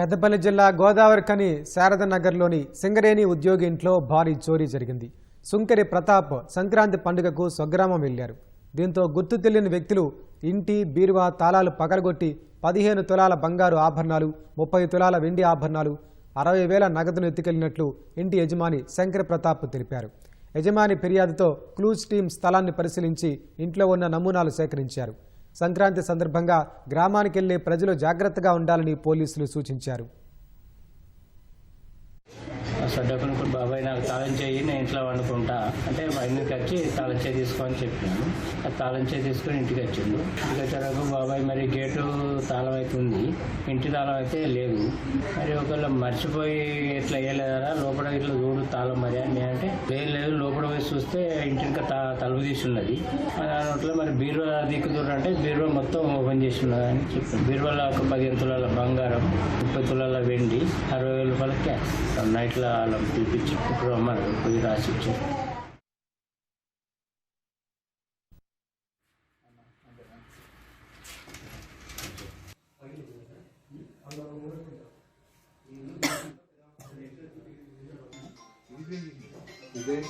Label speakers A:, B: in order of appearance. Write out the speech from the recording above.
A: పెద్దపల్లి జిల్లా గోదావరి కని శారద నగర్లోని సింగరేణి ఉద్యోగి ఇంట్లో భారీ చోరీ జరిగింది. సుంకరి ప్రతాప్ సంక్రాంతి పండుగకు స్వగ్రామం వెళ్ళారు దీంతో గుర్తు తెలియని వ్యక్తులు ఇంటి బీరువా తాళాలు పగలగొట్టి పదిహేను తులాల బంగారు ఆభరణాలు ముప్పై తులాల వెండి ఆభరణాలు అరవై వేల నగదును ఎత్తుకెళ్ళినట్లు ఇంటి యజమాని శంకర ప్రతాప్ తెలిపారు. యజమాని ఫిర్యాదుతో క్లూజ్ టీం స్థలాన్ని పరిశీలించి ఇంట్లో ఉన్న నమూనాలు సేకరించారు. సంక్రాంతి సందర్భంగా గ్రామానికి వెళ్ళే ప్రజలు జాగ్రత్తగా ఉండాలని పోలీసులు సూచించారు.
B: సడ్డకుని బాబాయ్ నాకు తాళం చేయి నేను ఇంట్లో వండుకుంటా. అంటే మా ఇంటికి వచ్చి తాళం చేయి తీసుకోని చెప్పాను ఆ తాళం చేయి తీసుకొని ఇంటికి వచ్చిండు. ఇంటికి వచ్చేటప్పుడు బాబాయ్ మరి గేటు తాళం అయితే ఉంది. ఇంటి తాళం అయితే లేదు. మరి ఇట్లా మర్చిపోయి ఇట్లా వేయలేదా లోపల ఇట్లా చూడు తాళం మరి అని అంటే లేదు లేదు లోపల పోయి చూస్తే ఇంటి ఇంకా తలుపు తీసి ఉన్నది. దాంట్లో మరి బీరువా దిక్కుదూరు అంటే బీరువా మొత్తం ఓపెన్ చేసి ఉన్నది అని చెప్పాను బీరువాలో ఒక పదిహేను తులాల బంగారం ముప్పై తులాల వెండి అరవై వేల రూపాయల క్యాష్. నైట్లో అలా పిలిపించి ఇప్పుడు రమ్మన్నారు పోయి రాసి ఇచ్చారు.
C: They will